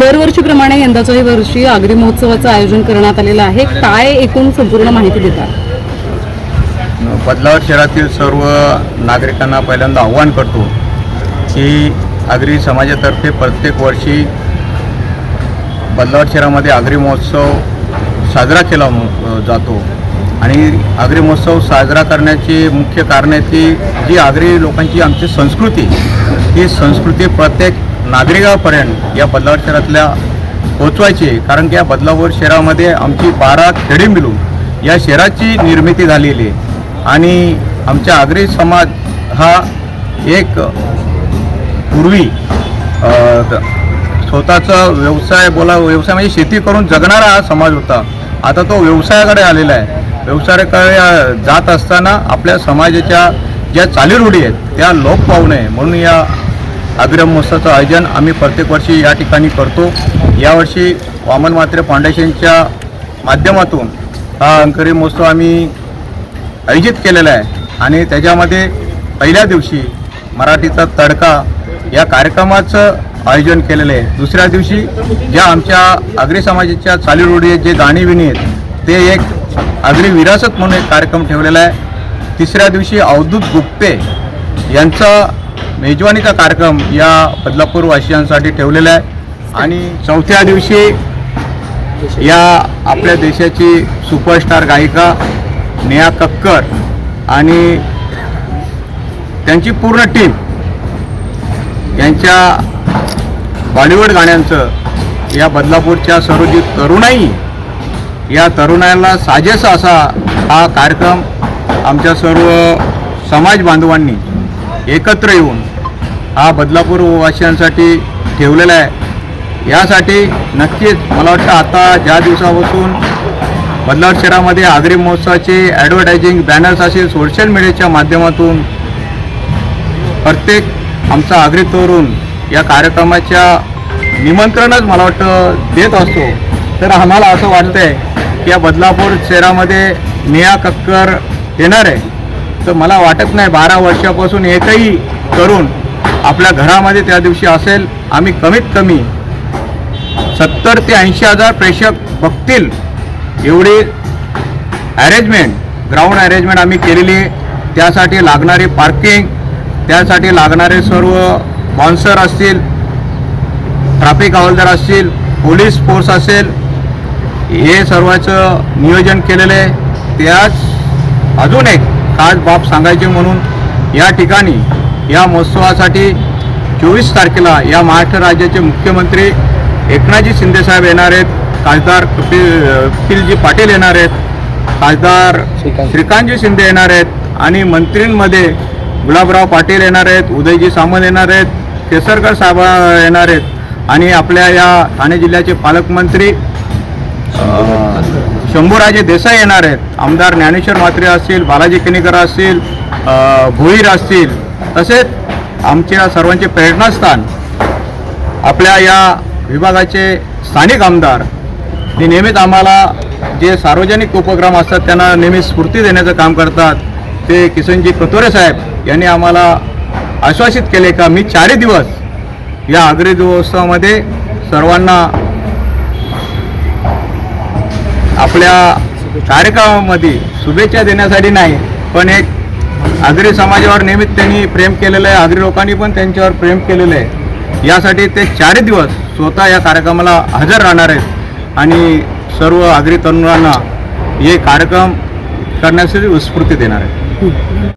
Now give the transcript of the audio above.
दरवर्षीप्रमाणे यंदाच्याही वर्षी आगरी महोत्सवाचं आयोजन करण्यात आलेलं आहे. काय एकूण संपूर्ण माहिती देतात बदलावर शहरातील सर्व नागरिकांना पहिल्यांदा आव्हान करतो की आगरी समाजातर्फे प्रत्येक वर्षी बदलावर शहरामध्ये आगरी महोत्सव साजरा केला जातो. आणि आगरी महोत्सव साजरा करण्याची मुख्य कारण आहे ती जी आगरी लोकांची आमची संस्कृती ती संस्कृती प्रत्येक नागरिकापर्यंत या बदलावर शहरातल्या पोचवायची आहे. कारण की या बदलावर शहरामध्ये आमची बारा खेडी मिळून या शहराची निर्मिती झालेली आहे. आणि आमच्या आगरी समाज हा एक पूर्वी स्वतःचा व्यवसाय बोला व्यवसाय म्हणजे शेती करून जगणारा हा समाज होता. आता तो व्यवसायाकडे आलेला आहे. व्यवसायाकडे जात असताना आपल्या समाजाच्या ज्या चालीरूढी आहेत त्या लोप पाहू नये. म्हणून या अभिरम महोत्सवाचं आयोजन आम्ही प्रत्येक वर्षी या ठिकाणी करतो. यावर्षी वामन मात्रे फाउंडेशनच्या माध्यमातून हा अंकरी महोत्सव आम्ही आयोजित केलेला आहे. आणि त्याच्यामध्ये पहिल्या दिवशी मराठीचा तडका या कार्यक्रमाचं आयोजन केलेलं आहे. दुसऱ्या दिवशी ज्या आमच्या आगरी समाजाच्या चालीरूढी जे गाणीविणी आहेत ते एक आगरी विरासत म्हणून एक कार्यक्रम ठेवलेला आहे. तिसऱ्या दिवशी अवधूत गुप्ते यांचा मेजवानीचा कार्यक्रम या बदलापूर वासियांसाठी ठेवलेला आहे. आणि चौथ्या दिवशी या आपल्या देशाची सुपरस्टार गायिका नेहा कक्कर आणि त्यांची पूर्ण टीम यांच्या बॉलिवूड गाण्यांचं या बदलापूरच्या सर्व जी तरुणाई या तरुणाईला साजेसा असा हा कार्यक्रम आमच्या सर्व समाज बांधवांनी एकत्र येऊन हा बदलापूर वासियांसाठी ठेवलेला आहे. यासाठी नक्कीच मला वाटतं आता ज्या दिवसापासून बदलाव शहरामध्ये आगरी महोत्सवाचे ॲडव्हर्टायझिंग बॅनर्स असेल सोशल मीडियाच्या माध्यमातून प्रत्येक आमचा आगरी तरुण या कार्यक्रमाच्या निमंत्रणच मला वाटतं देत असतो. तर आम्हाला असं वाटतंय की या बदलापूर शहरामध्ये नेहा कक्कर येणार आहे. तर मला वाटत नाही बारा वर्षापासून एकही तरुण आपल्या घरामध्ये त्या दिवशी असेल आम्ही कमीत कमी सत्तर ते ऐंशी हजार प्रेक्षक बघतील. एवढी अरेंजमेंट ग्राउंड अरेंजमेंट आम्ही केलेली आहे. त्यासाठी लागणारी पार्किंग त्यासाठी लागणारे सर्व बॉन्सर असतील ट्रॅफिक हवालदार असतील पोलीस फोर्स असेल हे सर्वाचं नियोजन केलेलं आहे. त्याच अजून एक खास बाब सांगायची म्हणून या ठिकाणी या महोत्सवासाठी चोवीस तारखेला या महाराष्ट्र राज्याचे मुख्यमंत्री एकनाथजी शिंदेसाहेब येणार आहेत. खासदार कपिल कपिलजी पाटील येणार आहेत. खासदार श्रीकांतजी शिंदे येणार आहेत आणि मंत्रींमध्ये गुलाबराव पाटील येणार आहेत उदयजी सामंत येणार आहेत केसरकर साहेब येणार आहेत आणि आपल्या या ठाणे जिल्ह्याचे पालकमंत्री शंभूराजे देसाई येणार आहेत. आमदार ज्ञानेश्वर म्हात्रे असतील बालाजी केनेकर असतील भोईर असतील. तसेच आमच्या सर्वांचे प्रेरणास्थान आपल्या या विभागाचे स्थानिक आमदार हे नेहमीच आम्हाला जे सार्वजनिक उपक्रम असतात त्यांना नेहमी स्फूर्ती देण्याचं काम करतात ते किसनजी कतोरे साहेब यांनी आम्हाला आश्वासित केले का मी चारही दिवस या आग्री दिवसामध्ये सर्वांना आपल्या कार्यक्रमामध्ये शुभेच्छा देण्यासाठी नाही पण एक आगरी समाजावर नेहमीच त्यांनी प्रेम केलेलं आहे. आगरी लोकांनी पण त्यांच्यावर प्रेम केलेलं आहे. यासाठी ते चारही दिवस स्वतः या कार्यक्रमाला हजर राहणार आहेत. आणि सर्व आगरी तरुणांना हे कार्यक्रम करण्यासाठी उत्स्फूर्ती देणार आहेत.